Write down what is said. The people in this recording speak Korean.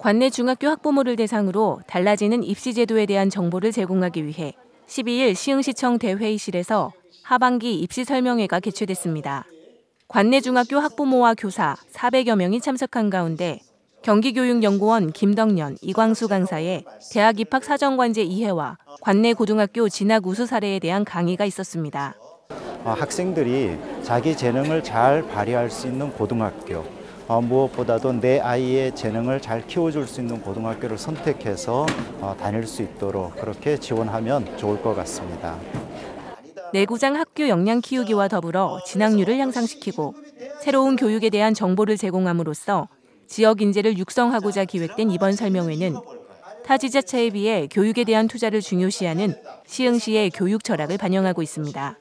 관내 중학교 학부모를 대상으로 달라지는 입시 제도에 대한 정보를 제공하기 위해 12일 시흥시청 대회의실에서 하반기 입시 설명회가 개최됐습니다. 관내 중학교 학부모와 교사 400여 명이 참석한 가운데 경기교육연구원 김덕년, 이광수 강사의 대학 입학 사정관제 이해와 관내 고등학교 진학 우수 사례에 대한 강의가 있었습니다. 어, 학생들이 자기 재능을 잘 발휘할 수 있는 고등학교, 어, 무엇보다도 내 아이의 재능을 잘 키워줄 수 있는 고등학교를 선택해서 어, 다닐 수 있도록 그렇게 지원하면 좋을 것 같습니다. 내구장 학교 역량 키우기와 더불어 진학률을 향상시키고 새로운 교육에 대한 정보를 제공함으로써 지역 인재를 육성하고자 기획된 이번 설명회는 타 지자체에 비해 교육에 대한 투자를 중요시하는 시흥시의 교육 철학을 반영하고 있습니다.